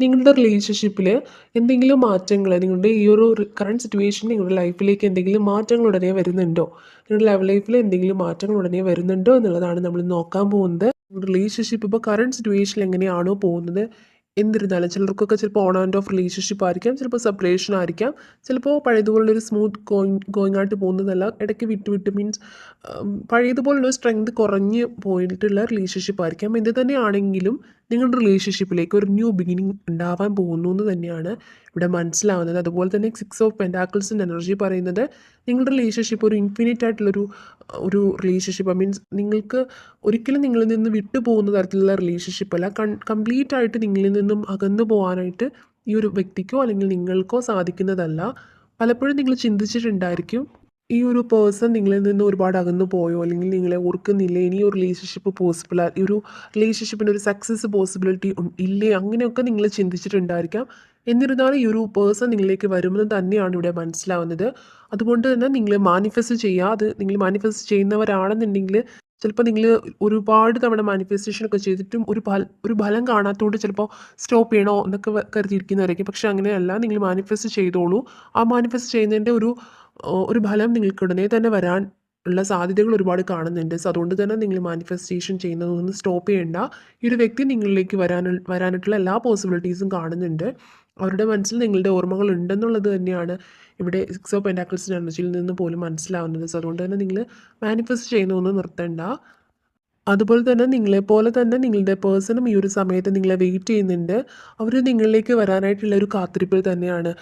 നിങ്ങളുടെ റിലേഷൻഷിപ്പിൽ എന്തെങ്കിലും മാറ്റങ്ങൾ നിങ്ങളുടെ ഈ ഒരു കറണ്ട് സിറ്റുവേഷൻ നിങ്ങളുടെ ലൈഫിലേക്ക് എന്തെങ്കിലും മാറ്റങ്ങൾ ഉടനെ വരുന്നുണ്ടോ? നിങ്ങളുടെ ലവ് ലൈഫിൽ എന്തെങ്കിലും മാറ്റങ്ങൾ ഉടനെ വരുന്നുണ്ടോ എന്നുള്ളതാണ് നമ്മൾ നോക്കാൻ പോകുന്നത്. റിലേഷൻഷിപ്പ് ഇപ്പോൾ കറണ്ട് സിറ്റുവേഷനിൽ എങ്ങനെയാണോ പോകുന്നത്? എന്നിരുന്നാലും ചിലർക്കൊക്കെ ചിലപ്പോൾ ഓൺ ആൻഡ് ഓഫ് റിലേഷൻഷിപ്പ് ആയിരിക്കാം ചിലപ്പോൾ സെപ്പറേഷൻ ആയിരിക്കാം. ചിലപ്പോൾ പഴയതുപോലുള്ളൊരു സ്മൂത്ത് ഗോയിങ് ഗോയിങ് ആയിട്ട് പോകുന്നതല്ല. ഇടയ്ക്ക് വിട്ട് വിട്ട് മീൻസ് പഴയതുപോലുള്ള സ്ട്രെങ്ത് കുറഞ്ഞ് പോയിട്ടുള്ള റിലേഷൻഷിപ്പ് ആയിരിക്കാം. എന്ത് തന്നെയാണെങ്കിലും നിങ്ങളുടെ റിലേഷൻഷിപ്പിലേക്ക് ഒരു ന്യൂ ബിഗിനിങ് ഉണ്ടാവാൻ പോകുന്നു എന്ന് തന്നെയാണ് ഇവിടെ മനസ്സിലാവുന്നത്. അതുപോലെ തന്നെ സിക്സ് ഓഫ് പെന്റാക്കിൾസിന്റെ എനർജി പറയുന്നത് നിങ്ങളുടെ റിലേഷൻഷിപ്പ് ഒരു ഇൻഫിനിറ്റ് ആയിട്ടുള്ളൊരു ഒരു റിലേഷൻഷിപ്പ് ഐ മീൻസ് നിങ്ങൾക്ക് ഒരിക്കലും നിങ്ങളിൽ നിന്ന് വിട്ടുപോകുന്ന തരത്തിലുള്ള റിലേഷൻഷിപ്പ് അല്ല. കൺ കംപ്ലീറ്റ് ആയിട്ട് നിങ്ങളിൽ നിന്നും അകന്നു പോകാനായിട്ട് ഈ ഒരു വ്യക്തിക്കോ അല്ലെങ്കിൽ നിങ്ങൾക്കോ സാധിക്കുന്നതല്ല. പലപ്പോഴും നിങ്ങൾ ചിന്തിച്ചിട്ടുണ്ടായിരിക്കും ഈ ഒരു പേഴ്സൺ നിങ്ങളിൽ നിന്ന് ഒരുപാട് അകന്നു പോയോ? അല്ലെങ്കിൽ നിങ്ങളെ ഓർക്കുന്നില്ല? ഇനി ഒരു റിലേഷൻഷിപ്പ് പോസിബിൾ ഈ ഒരു റിലേഷൻഷിപ്പിന് ഒരു സക്സസ് പോസിബിലിറ്റി ഇല്ലേ? അങ്ങനെയൊക്കെ നിങ്ങൾ ചിന്തിച്ചിട്ടുണ്ടായിരിക്കാം. എന്നിരുന്നാലും ഈ ഒരു പേഴ്സൺ നിങ്ങളിലേക്ക് വരുമെന്ന് തന്നെയാണ് ഇവിടെ മനസ്സിലാവുന്നത്. അതുകൊണ്ട് തന്നെ നിങ്ങൾ മാനിഫെസ്റ്റ് ചെയ്യുക അത് നിങ്ങൾ മാനിഫെസ്റ്റ് ചെയ്യുന്നവരാണെന്നുണ്ടെങ്കിൽ ചിലപ്പോൾ നിങ്ങൾ ഒരുപാട് തവണ മാനിഫെസ്റ്റേഷൻ ഒക്കെ ചെയ്തിട്ടും ഒരു ഫല ഒരു ഫലം കാണാത്തതുകൊണ്ട് ചിലപ്പോൾ സ്റ്റോപ്പ് ചെയ്യണോ എന്നൊക്കെ കരുതിയിരിക്കുന്നവരായിരിക്കും. പക്ഷെ അങ്ങനെയല്ല നിങ്ങൾ മാനിഫെസ്റ്റ് ചെയ്തോളൂ. ആ മാനിഫെസ്റ്റ് ചെയ്യുന്നതിന്റെ ഒരു ഒരു ഫലം നിങ്ങൾക്ക് ഉടനെ തന്നെ വരാൻ ഉള്ള സാധ്യതകൾ ഒരുപാട് കാണുന്നുണ്ട്. സോ അതുകൊണ്ട് തന്നെ നിങ്ങൾ മാനിഫെസ്റ്റേഷൻ ചെയ്യുന്നതൊന്നും സ്റ്റോപ്പ് ചെയ്യേണ്ട. ഈ ഒരു വ്യക്തി നിങ്ങളിലേക്ക് വരാൻ വരാനായിട്ടുള്ള എല്ലാ പോസിബിലിറ്റീസും കാണുന്നുണ്ട്. അവരുടെ മനസ്സിൽ നിങ്ങളുടെ ഓർമ്മകൾ ഉണ്ടെന്നുള്ളത് തന്നെയാണ് ഇവിടെ സിക്സ് ഓഫ് പെന്റാക്കിൾസിന്റെ എനർജിയിൽ നിന്ന് പോലും മനസ്സിലാവുന്നത്. സോ അതുകൊണ്ട് തന്നെ നിങ്ങൾ മാനിഫെസ്റ്റ് ചെയ്യുന്നൊന്നും നിർത്തണ്ട. അതുപോലെ തന്നെ നിങ്ങളെപ്പോലെ തന്നെ നിങ്ങളുടെ പേഴ്സണും ഈ ഒരു സമയത്ത് നിങ്ങളെ വെയിറ്റ് ചെയ്യുന്നുണ്ട്. അവർ നിങ്ങളിലേക്ക് വരാനായിട്ടുള്ള ഒരു കാത്തിരിപ്പിൽ തന്നെയാണ്.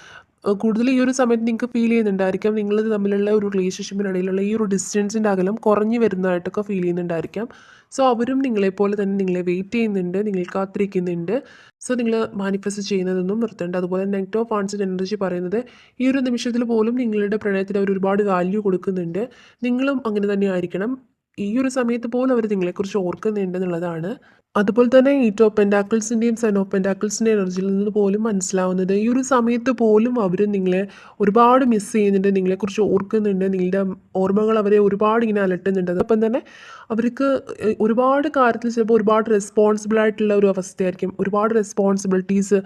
കൂടുതൽ ഈ ഒരു സമയത്ത് നിങ്ങൾക്ക് ഫീൽ ചെയ്യുന്നുണ്ടായിരിക്കാം. നിങ്ങൾ തമ്മിലുള്ള ഒരു റിലേഷൻഷിപ്പിനിടയിലുള്ള ഈ ഒരു ഡിസ്റ്റൻസിന്റെ അകലം കുറഞ്ഞു വരുന്നതായിട്ടൊക്കെ ഫീൽ ചെയ്യുന്നുണ്ടായിരിക്കാം. സോ അവരും നിങ്ങളെപ്പോലെ തന്നെ നിങ്ങളെ വെയിറ്റ് ചെയ്യുന്നുണ്ട് നിങ്ങൾ കാത്തിരിക്കുന്നുണ്ട്. സോ നിങ്ങൾ മാനിഫെസ്റ്റ് ചെയ്യുന്നതൊന്നും നിർത്തേണ്ട. അതുപോലെ നെഗറ്റീവ് ഫാൻസിന്റെ എനർജി പറയുന്നത് ഈ ഒരു നിമിഷത്തിൽ പോലും നിങ്ങളുടെ പ്രണയത്തിന് അവർ ഒരുപാട് വാല്യൂ കൊടുക്കുന്നുണ്ട്. നിങ്ങളും അങ്ങനെ തന്നെ ആയിരിക്കണം. ഈ ഒരു സമയത്ത് പോലും അവർ നിങ്ങളെക്കുറിച്ച് ഓർക്കുന്നുണ്ടെന്നുള്ളതാണ്. അതുപോലെ തന്നെ ഈ ഓഫ് പെന്റാക്കിൾസിന്റെയും സൺ ഓഫ് പെന്റാക്കിൾസിന്റെ എനർജിയിൽ നിന്ന് പോലും മനസ്സിലാവുന്നത് ഈ ഒരു സമയത്ത് പോലും അവർ നിങ്ങളെ ഒരുപാട് മിസ് ചെയ്യുന്നുണ്ട് നിങ്ങളെക്കുറിച്ച് ഓർക്കുന്നുണ്ട് നിങ്ങളുടെ ഓർമ്മകൾ അവരെ ഒരുപാട് ഇങ്ങനെ അലട്ടുന്നുണ്ട്. അപ്പം തന്നെ അവർക്ക് ഒരുപാട് കാര്യത്തിൽ ചിലപ്പോൾ ഒരുപാട് റെസ്പോൺസിബിൾ ആയിട്ടുള്ള ഒരു അവസ്ഥയായിരിക്കും. ഒരുപാട് റെസ്പോൺസിബിലിറ്റീസ്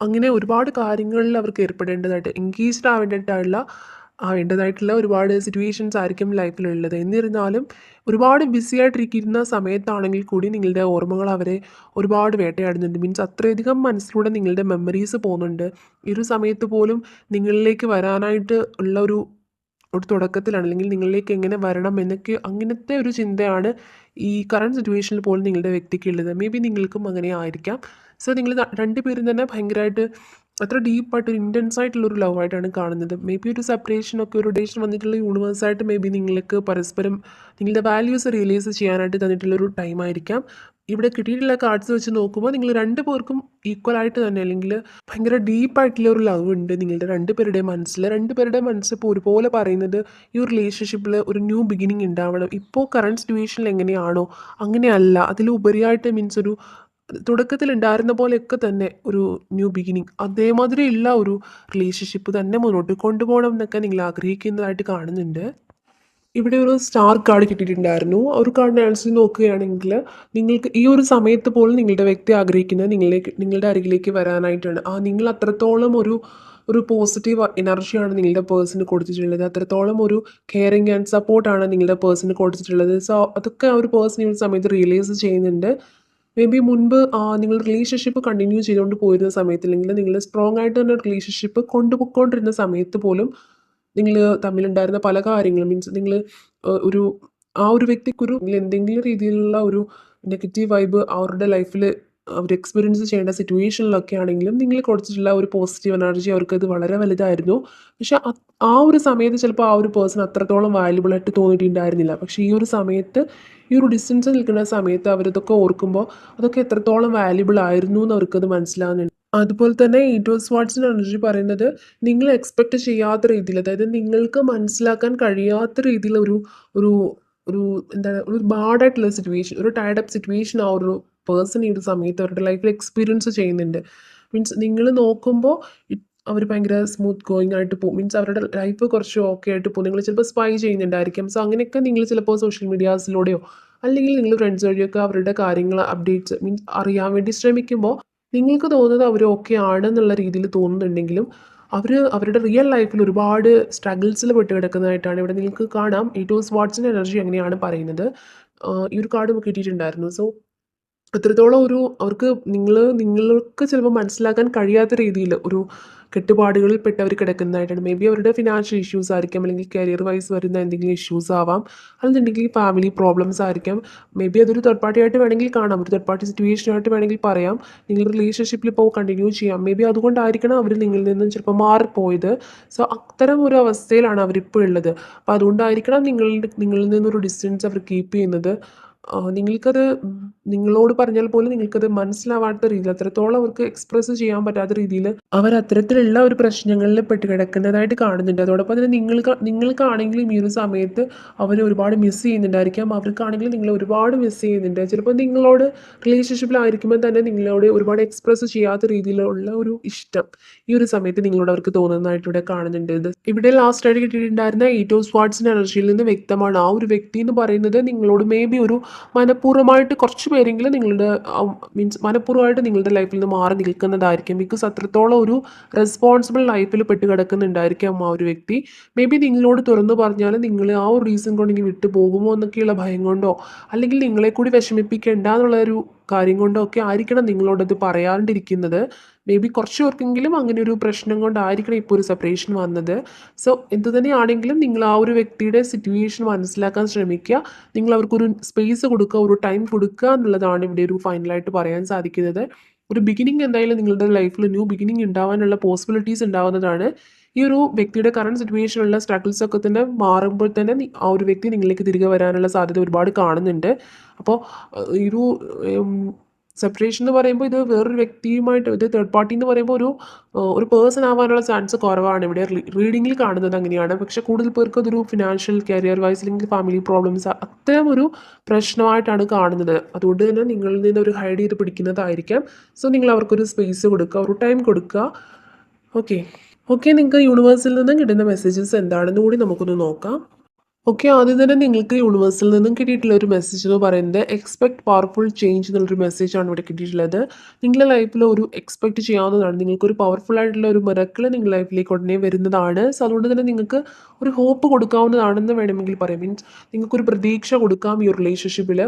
അങ്ങനെ ഒരുപാട് കാര്യങ്ങളിൽ അവർക്ക് ഏർപ്പെടേണ്ടതായിട്ട് എൻഗേജ്ഡ് ആവേണ്ടതായിട്ടുള്ള ആവേണ്ടതായിട്ടുള്ള ഒരുപാട് സിറ്റുവേഷൻസ് ആയിരിക്കും ലൈഫിലുള്ളത് എന്നിരുന്നാലും ഒരുപാട് ബിസി ആയിട്ടിരിക്കുന്ന സമയത്താണെങ്കിൽ കൂടി നിങ്ങളുടെ ഓർമ്മകൾ അവരെ ഒരുപാട് വേട്ടയാടുന്നുണ്ട്. മീൻസ് അത്രയധികം മനസ്സിലൂടെ നിങ്ങളുടെ മെമ്മറീസ് പോകുന്നുണ്ട്. ഈ ഒരു സമയത്ത് പോലും നിങ്ങളിലേക്ക് വരാനായിട്ട് ഉള്ള ഒരു ഒരു തുടക്കത്തിലാണ്. അല്ലെങ്കിൽ നിങ്ങളിലേക്ക് എങ്ങനെ വരണം എന്നൊക്കെ അങ്ങനത്തെ ഒരു ചിന്തയാണ് ഈ കറണ്ട് സിറ്റുവേഷനിൽ പോലും നിങ്ങളുടെ വ്യക്തിക്കുള്ളത് മേ ബി നിങ്ങൾക്കും അങ്ങനെ ആയിരിക്കാം. സോ നിങ്ങൾ രണ്ടുപേരും തന്നെ ഭയങ്കരമായിട്ട് അത്ര ഡീപ്പായിട്ട് ഒരു ഇന്റൻസ് ആയിട്ടുള്ള ഒരു ലവ് ആയിട്ടാണ് കാണുന്നത്. മേ ബി ഒരു സെപ്പറേഷൻ ഒക്കെ ഒരു ഡേഷൻ വന്നിട്ടുള്ള യൂണിവേഴ്സായിട്ട് മേ ബി നിങ്ങൾക്ക് പരസ്പരം നിങ്ങളുടെ വാല്യൂസ് റിയലൈസ് ചെയ്യാനായിട്ട് തന്നിട്ടുള്ള ഒരു ടൈം ആയിരിക്കാം. ഇവിടെ കിട്ടിയിട്ടുള്ള കാർഡ്സ് വെച്ച് നോക്കുമ്പോൾ നിങ്ങൾ രണ്ട് പേർക്കും ഈക്വൽ ആയിട്ട് തന്നെ അല്ലെങ്കിൽ ഭയങ്കര ഡീപ്പായിട്ടുള്ള ഒരു ലവ് ഉണ്ട് നിങ്ങളുടെ രണ്ട് പേരുടെ മനസ്സിൽ രണ്ട് പേരുടെ മനസ്സിപ്പോൾ ഒരുപോലെ പറയുന്നത് ഈ റിലേഷൻഷിപ്പിൽ ഒരു ന്യൂ ബിഗിനിങ് ഉണ്ടാവണം ഇപ്പോൾ കറണ്ട് സിറ്റുവേഷനിൽ എങ്ങനെയാണോ അങ്ങനെയല്ല. അതിലുപരിയായിട്ട് മീൻസ് ഒരു തുടക്കത്തിൽ ഉണ്ടായിരുന്ന പോലെയൊക്കെ തന്നെ ഒരു ന്യൂ ബിഗിനിങ് അതേമാതിരി ഉള്ള ഒരു റിലേഷൻഷിപ്പ് തന്നെ മുന്നോട്ട് കൊണ്ടുപോകണം എന്നൊക്കെ നിങ്ങൾ ആഗ്രഹിക്കുന്നതായിട്ട് കാണുന്നുണ്ട്. ഇവിടെ ഒരു സ്റ്റാർ കാർഡ് കിട്ടിയിട്ടുണ്ടായിരുന്നു. ഒരു കാർഡിനെ അനുസരിച്ച് നോക്കുകയാണെങ്കിൽ നിങ്ങൾക്ക് ഈ ഒരു സമയത്ത് പോലും നിങ്ങളുടെ വ്യക്തി ആഗ്രഹിക്കുന്നത് നിങ്ങളിലേക്ക് നിങ്ങളുടെ അരികിലേക്ക് വരാനായിട്ടാണ്. ആ നിങ്ങൾ അത്രത്തോളം ഒരു ഒരു പോസിറ്റീവ് എനർജിയാണ് നിങ്ങളുടെ പേഴ്സണ് കൊടുത്തിട്ടുള്ളത്. അത്രത്തോളം ഒരു കെയറിങ് ആൻഡ് സപ്പോർട്ടാണ് നിങ്ങളുടെ പേഴ്സണ് കൊടുത്തിട്ടുള്ളത്. സോ അതൊക്കെ ആ ഒരു പേഴ്സൺ ഈ ഒരു സമയത്ത് റിയലൈസ് ചെയ്യുന്നുണ്ട്. മേ ബി മുൻപ് നിങ്ങൾ റിലേഷൻഷിപ്പ് കണ്ടിന്യൂ ചെയ്തുകൊണ്ട് പോയിരുന്ന സമയത്ത് അല്ലെങ്കിൽ നിങ്ങൾ സ്ട്രോങ് ആയിട്ട് തന്നെ റിലേഷൻഷിപ്പ് കൊണ്ടുപോയിക്കൊണ്ടിരുന്ന സമയത്ത് പോലും നിങ്ങൾ തമ്മിലുണ്ടായിരുന്ന പല കാര്യങ്ങളും മീൻസ് നിങ്ങൾ ഒരു ആ ഒരു വ്യക്തിക്കൊരു എന്തെങ്കിലും രീതിയിലുള്ള ഒരു നെഗറ്റീവ് വൈബ് അവരുടെ ലൈഫിൽ അവർ എക്സ്പീരിയൻസ് ചെയ്യേണ്ട സിറ്റുവേഷനിലൊക്കെ ആണെങ്കിലും നിങ്ങൾ കൊടുത്തിട്ടുള്ള ഒരു പോസിറ്റീവ് എനർജി അവർക്കത് വളരെ വലുതായിരുന്നു. പക്ഷേ ആ ഒരു സമയത്ത് ചിലപ്പോൾ ആ ഒരു പേഴ്സൺ അത്രത്തോളം വാല്യുബിൾ ആയിട്ട് തോന്നിയിട്ടുണ്ടായിരുന്നില്ല. പക്ഷേ ഈ ഒരു സമയത്ത് ഈ ഒരു ഡിസ്റ്റൻസ് നിൽക്കുന്ന സമയത്ത് അവരതൊക്കെ ഓർക്കുമ്പോൾ അതൊക്കെ എത്രത്തോളം വാല്യുബിൾ ആയിരുന്നു എന്ന് അവർക്കത് മനസ്സിലാകുന്നുണ്ട് അതുപോലെ തന്നെ ഈറ്റോസ് വാട്സിന്റെ എനർജി പറയുന്നത് നിങ്ങൾ എക്സ്പെക്റ്റ് ചെയ്യാത്ത രീതിയിൽ അതായത് നിങ്ങൾക്ക് മനസ്സിലാക്കാൻ കഴിയാത്ത രീതിയിൽ ഒരു ഒരു ഒരു എന്താ ഒരു ബാഡായിട്ടുള്ള സിറ്റുവേഷൻ ഒരു ടയർഡപ്പ് സിറ്റുവേഷൻ ആ ഒരു പേഴ്സൺ ഈ ഒരു സമയത്ത് അവരുടെ ലൈഫിൽ എക്സ്പീരിയൻസ് ചെയ്യുന്നുണ്ട്. മീൻസ് നിങ്ങൾ നോക്കുമ്പോൾ അവർ ഭയങ്കര സ്മൂത്ത് ഗോയിങ് ആയിട്ട് പോകും. മീൻസ് അവരുടെ ലൈഫ് കുറച്ച് ഓക്കെ ആയിട്ട് പോകും. നിങ്ങൾ ചിലപ്പോൾ സ്പൈ ചെയ്യുന്നുണ്ടായിരിക്കും. സോ അങ്ങനെയൊക്കെ നിങ്ങൾ ചിലപ്പോൾ സോഷ്യൽ മീഡിയാസിലൂടെയോ അല്ലെങ്കിൽ നിങ്ങൾ ഫ്രണ്ട്സ് വഴിയൊക്കെ അവരുടെ കാര്യങ്ങൾ അപ്ഡേറ്റ്സ് മീൻസ് അറിയാൻ വേണ്ടി ശ്രമിക്കുമ്പോൾ നിങ്ങൾക്ക് തോന്നുന്നത് അവർ ഓക്കെ ആണെന്നുള്ള രീതിയിൽ തോന്നുന്നുണ്ടെങ്കിലും അവർ അവരുടെ റിയൽ ലൈഫിൽ ഒരുപാട് സ്ട്രഗിൾസിൽ പെട്ട് കിടക്കുന്നതായിട്ടാണ് ഇവിടെ നിങ്ങൾക്ക് കാണാം. ഏറ്റവും സ്വാട്സിന്റെ എനർജി അങ്ങനെയാണ് പറയുന്നത്. ഈ ഒരു കാർഡ് കിട്ടിയിട്ടുണ്ടായിരുന്നു. സോ എത്രത്തോളം ഒരു അവർക്ക് നിങ്ങൾ നിങ്ങൾക്ക് ചിലപ്പോൾ മനസ്സിലാക്കാൻ കഴിയാത്ത രീതിയിൽ ഒരു കെട്ടുപാടുകളിൽ പെട്ട് അവർ കിടക്കുന്നതായിട്ടാണ്. മേ ബി അവരുടെ ഫിനാൻഷ്യൽ ഇഷ്യൂസ് ആയിരിക്കാം അല്ലെങ്കിൽ കരിയർ വൈസ് വരുന്ന എന്തെങ്കിലും ഇഷ്യൂസ് ആവാം അല്ലെന്നുണ്ടെങ്കിൽ ഫാമിലി പ്രോബ്ലംസ് ആയിരിക്കാം. മേ ബി അതൊരു തേർഡ് പാർട്ടി ആയിട്ട് വേണമെങ്കിൽ കാണാം ഒരു തേർഡ് പാർട്ടി സിറ്റുവേഷൻ ആയിട്ട് വേണമെങ്കിൽ പറയാം. നിങ്ങൾ റിലേഷൻഷിപ്പിൽ ഇപ്പോൾ കണ്ടിന്യൂ ചെയ്യാം. മേ ബി അതുകൊണ്ടായിരിക്കണം അവർ നിങ്ങളിൽ നിന്നും ചിലപ്പോൾ മാറിപ്പോയത്. സോ അത്തരം ഒരു അവസ്ഥയിലാണ് അവരിപ്പോൾ ഉള്ളത്. അപ്പോൾ അതുകൊണ്ടായിരിക്കണം നിങ്ങളുടെ നിങ്ങളിൽ നിന്നൊരു ഡിസ്റ്റൻസ് അവർ കീപ്പ് ചെയ്യുന്നത്. നിങ്ങൾക്കത് നിങ്ങളോട് പറഞ്ഞാൽ പോലും നിങ്ങൾക്കത് മനസ്സിലാവാത്ത രീതിയിൽ അത്രത്തോളം അവർക്ക് എക്സ്പ്രസ് ചെയ്യാൻ പറ്റാത്ത രീതിയിൽ അവർ അത്തരത്തിലുള്ള ഒരു പ്രശ്നങ്ങളിൽ പെട്ട് കിടക്കുന്നതായിട്ട് കാണുന്നുണ്ട്. അതോടൊപ്പം തന്നെ നിങ്ങൾക്ക് നിങ്ങൾക്കാണെങ്കിലും ഈ ഒരു സമയത്ത് അവർ ഒരുപാട് മിസ് ചെയ്യുന്നുണ്ടായിരിക്കാം. അവർക്കാണെങ്കിലും നിങ്ങൾ ഒരുപാട് മിസ് ചെയ്യുന്നുണ്ട്. ചിലപ്പോൾ നിങ്ങളോട് റിലേഷൻഷിപ്പിലായിരിക്കുമ്പോൾ തന്നെ നിങ്ങളോട് ഒരുപാട് എക്സ്പ്രസ് ചെയ്യാത്ത രീതിയിലുള്ള ഒരു ഇഷ്ടം ഈ ഒരു സമയത്ത് നിങ്ങളോട് അവർക്ക് തോന്നുന്നതായിട്ട് ഇവിടെ കാണുന്നുണ്ട്. ഇത് ഇവിടെ ലാസ്റ്റ് ആയിട്ട് കിട്ടിയിട്ടുണ്ടായിരുന്ന ഏറ്റവും സ്വാട്സിന്റെ എനർജിയിൽ നിന്ന് വ്യക്തമാണ്. ആ ഒരു വ്യക്തി എന്ന് പറയുന്നത് നിങ്ങളോട് മേ ബി ഒരു മനഃപൂർവമായിട്ട് കുറച്ച് പേരെങ്കിലും നിങ്ങളുടെ മീൻസ് മനഃപൂർവമായിട്ട് നിങ്ങളുടെ ലൈഫിൽ നിന്ന് മാറി നിൽക്കുന്നതായിരിക്കും. ബിക്കോസ് അത്രത്തോളം ഒരു റെസ്പോൺസിബിൾ ലൈഫിൽ പെട്ട് കിടക്കുന്നുണ്ടായിരിക്കാം ആ ഒരു വ്യക്തി. മേ ബി നിങ്ങളോട് തുറന്നു പറഞ്ഞാൽ നിങ്ങൾ ആ ഒരു റീസൺ കൊണ്ട് ഇനി വിട്ടു പോകുമോ എന്നൊക്കെയുള്ള ഭയം കൊണ്ടോ അല്ലെങ്കിൽ നിങ്ങളെ കൂടി വിഷമിപ്പിക്കേണ്ട എന്നുള്ള ഒരു കാര്യം കൊണ്ടൊക്കെ ആയിരിക്കണം നിങ്ങളോടത് പറയാണ്ടിരിക്കുന്നത്. മേ ബി കുറച്ച് പേർക്കെങ്കിലും അങ്ങനെ ഒരു പ്രശ്നം കൊണ്ടായിരിക്കണം ഇപ്പോൾ ഒരു സെപ്പറേഷൻ വന്നത്. സോ എന്ത് തന്നെയാണെങ്കിലും നിങ്ങൾ ആ ഒരു വ്യക്തിയുടെ സിറ്റുവേഷൻ മനസ്സിലാക്കാൻ ശ്രമിക്കുക. നിങ്ങൾ അവർക്കൊരു സ്പേസ് കൊടുക്കുക ഒരു ടൈം കൊടുക്കുക എന്നുള്ളതാണ് ഇവിടെ ഒരു ഫൈനലായിട്ട് പറയാൻ സാധിക്കുന്നത്. ഒരു ബിഗിനിങ് എന്തായാലും നിങ്ങളുടെ ലൈഫിൽ ന്യൂ ബിഗിനിങ് ഉണ്ടാവാനുള്ള പോസിബിലിറ്റീസ് ഉണ്ടാവുന്നതാണ്. ഈ ഒരു വ്യക്തിയുടെ കറണ്ട് സിറ്റുവേഷനുള്ള സ്ട്രഗിൾസ് ഒക്കെ തന്നെ മാറുമ്പോൾ തന്നെ ആ ഒരു വ്യക്തി നിങ്ങളിലേക്ക് തിരികെ വരാനുള്ള സാധ്യത ഒരുപാട് കാണുന്നുണ്ട്. അപ്പോൾ ഈ ഒരു സെപ്പറേഷൻ എന്ന് പറയുമ്പോൾ ഇത് വേറൊരു വ്യക്തിയുമായിട്ട് ഇത് തേർഡ് പാർട്ടി എന്ന് പറയുമ്പോൾ ഒരു ഒരു പേഴ്സൺ ആവാനുള്ള ചാൻസ് കുറവാണ്. ഇവിടെ റീഡിങ്ങിൽ കാണുന്നത് അങ്ങനെയാണ്. പക്ഷെ കൂടുതൽ പേർക്ക് അതൊരു ഫിനാൻഷ്യൽ കരിയർ വൈസ് അല്ലെങ്കിൽ ഫാമിലി പ്രോബ്ലംസ് അത്തരം ഒരു പ്രശ്നമായിട്ടാണ് കാണുന്നത്. അതുകൊണ്ട് തന്നെ നിങ്ങളിൽ നിന്ന് ഒരു ഹൈഡ് ചെയ്ത് പിടിക്കുന്നതായിരിക്കാം. സോ നിങ്ങൾ അവർക്കൊരു സ്പേസ് കൊടുക്കുക ഒരു ടൈം കൊടുക്കുക. ഓക്കെ ഓക്കെ നിങ്ങൾക്ക് യൂണിവേഴ്സിൽ നിന്നും കിട്ടുന്ന മെസ്സേജസ് എന്താണെന്ന് കൂടി നമുക്കൊന്ന് നോക്കാം. ഓക്കെ ആദ്യം തന്നെ നിങ്ങൾക്ക് യൂണിവേഴ്സിൽ നിന്നും കിട്ടിയിട്ടുള്ള ഒരു മെസ്സേജ് എന്ന് പറയുന്നത് എക്സ്പെക്ട് പവർഫുൾ ചേഞ്ച് എന്നുള്ളൊരു മെസ്സേജാണ് ഇവിടെ കിട്ടിയിട്ടുള്ളത്. നിങ്ങളുടെ ലൈഫിൽ ഒരു എക്സ്പെക്ട് ചെയ്യാവുന്നതാണ്. നിങ്ങൾക്കൊരു പവർഫുൾ ആയിട്ടുള്ള ഒരു മിറക്കിൾ നിങ്ങളുടെ ലൈഫിലേക്ക് ഉടനെ വരുന്നതാണ്. സോ അതുകൊണ്ട് തന്നെ നിങ്ങൾക്ക് ഒരു ഹോപ്പ് കൊടുക്കാവുന്നതാണെന്ന് വേണമെങ്കിൽ പറയാം. മീൻസ് നിങ്ങൾക്കൊരു പ്രതീക്ഷ കൊടുക്കാം ഈ റിലേഷൻഷിപ്പിൽ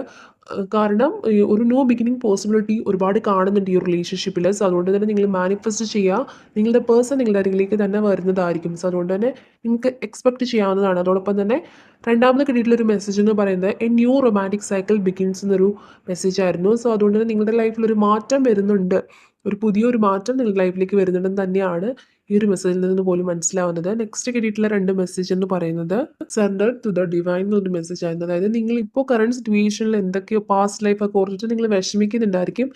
കാരണം ഒരു നോ ബിഗിനിങ് പോസിബിലിറ്റി ഒരുപാട് കാണുന്നുണ്ട് ഈ റിലേഷൻഷിപ്പിൽ സോ അതുകൊണ്ട് തന്നെ നിങ്ങൾ മാനിഫെസ്റ്റ് ചെയ്യുക നിങ്ങളുടെ പേഴ്സൺ നിങ്ങളുടെ അരികിലേക്ക് തന്നെ വരുന്നതായിരിക്കും. സോ അതുകൊണ്ട് തന്നെ നിങ്ങൾക്ക് എക്സ്പെക്ട് ചെയ്യാവുന്നതാണ്. അതോടൊപ്പം തന്നെ രണ്ടാമത് കിട്ടിയിട്ടുള്ള ഒരു മെസ്സേജ് എന്ന് പറയുന്നത് a new romantic cycle begins എന്നൊരു മെസ്സേജ് ആയിരുന്നു. സോ അതുകൊണ്ട് തന്നെ നിങ്ങളുടെ ലൈഫിൽ ഒരു മാറ്റം വരുന്നുണ്ട്. ഒരു പുതിയൊരു മാറ്റം നിങ്ങളുടെ ലൈഫിലേക്ക് വരുന്നുണ്ടെന്ന് തന്നെയാണ് ഈ ഒരു മെസ്സേജിൽ നിന്ന് പോലും മനസ്സിലാവുന്നത്. നെക്സ്റ്റ് കിട്ടിയിട്ടുള്ള രണ്ട് മെസ്സേജ് എന്ന് പറയുന്നത് സറണ്ടർ ടു ദ ഡിവൈൻ എന്നൊരു മെസ്സേജ് ആയിരുന്നു. അതായത് നിങ്ങൾ ഇപ്പോൾ കറണ്ട് സിറ്റുവേഷനിൽ എന്തൊക്കെയോ പാസ്റ്റ് ലൈഫൊക്കെ ഓർത്തിട്ട് നിങ്ങൾ വിഷമിക്കുന്നുണ്ടായിരിക്കും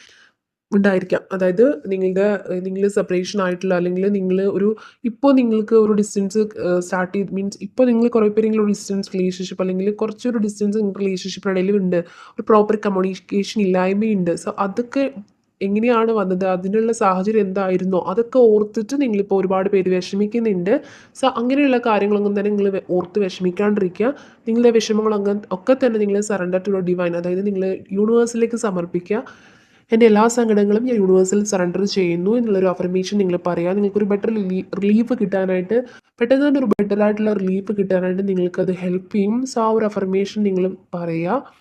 ഉണ്ടായിരിക്കാം. അതായത് നിങ്ങളുടെ നിങ്ങൾ സെപ്പറേഷൻ ആയിട്ടുള്ള അല്ലെങ്കിൽ നിങ്ങൾ ഒരു ഇപ്പോൾ നിങ്ങൾക്ക് ഒരു ഡിസ്റ്റൻസ് സ്റ്റാർട്ട് ചെയ്ത് മീൻസ് ഇപ്പോൾ നിങ്ങൾ കുറേ പേരെങ്കിലും ഒരു ഡിസ്റ്റൻസ് റിലേഷൻഷിപ്പ് അല്ലെങ്കിൽ കുറച്ചൊരു ഡിസ്റ്റൻസ് റിലേഷൻഷിപ്പിനിടയിൽ ഉണ്ട് ഒരു പ്രോപ്പർ കമ്മ്യൂണിക്കേഷൻ ഇല്ലായ്മയുണ്ട്. സോ അതൊക്കെ എങ്ങനെയാണ് വന്നത്? അതിനുള്ള സാഹചര്യം എന്തായിരുന്നോ? അതൊക്കെ ഓർത്തിട്ട് നിങ്ങളിപ്പോൾ ഒരുപാട് പേര് വിഷമിക്കുന്നുണ്ട്. സോ അങ്ങനെയുള്ള കാര്യങ്ങളൊന്നും തന്നെ നിങ്ങൾ ഓർത്ത് വിഷമിക്കാണ്ടിരിക്കുക. നിങ്ങളുടെ വിഷമങ്ങൾ അങ്ങനെ ഒക്കെ തന്നെ നിങ്ങൾ സറണ്ടർ ടു ഡിവൈൻ അതായത് നിങ്ങൾ യൂണിവേഴ്സിലേക്ക് സമർപ്പിക്കുക. എന്റെ എല്ലാ സങ്കടങ്ങളും ഞാൻ യൂണിവേഴ്സിൽ സറണ്ടർ ചെയ്യുന്നു എന്നുള്ളൊരു അഫർമേഷൻ നിങ്ങൾ പറയുക. നിങ്ങൾക്കൊരു ബെറ്റർ റിലീഫ് കിട്ടാനായിട്ട് പെട്ടെന്ന് തന്നെ ഒരു ബെറ്ററായിട്ടുള്ള റിലീഫ് കിട്ടാനായിട്ട് നിങ്ങൾക്കത് ഹെൽപ്പ് ചെയ്യും. സോ ആ ഒരു അഫർമേഷൻ നിങ്ങൾ പറയുക.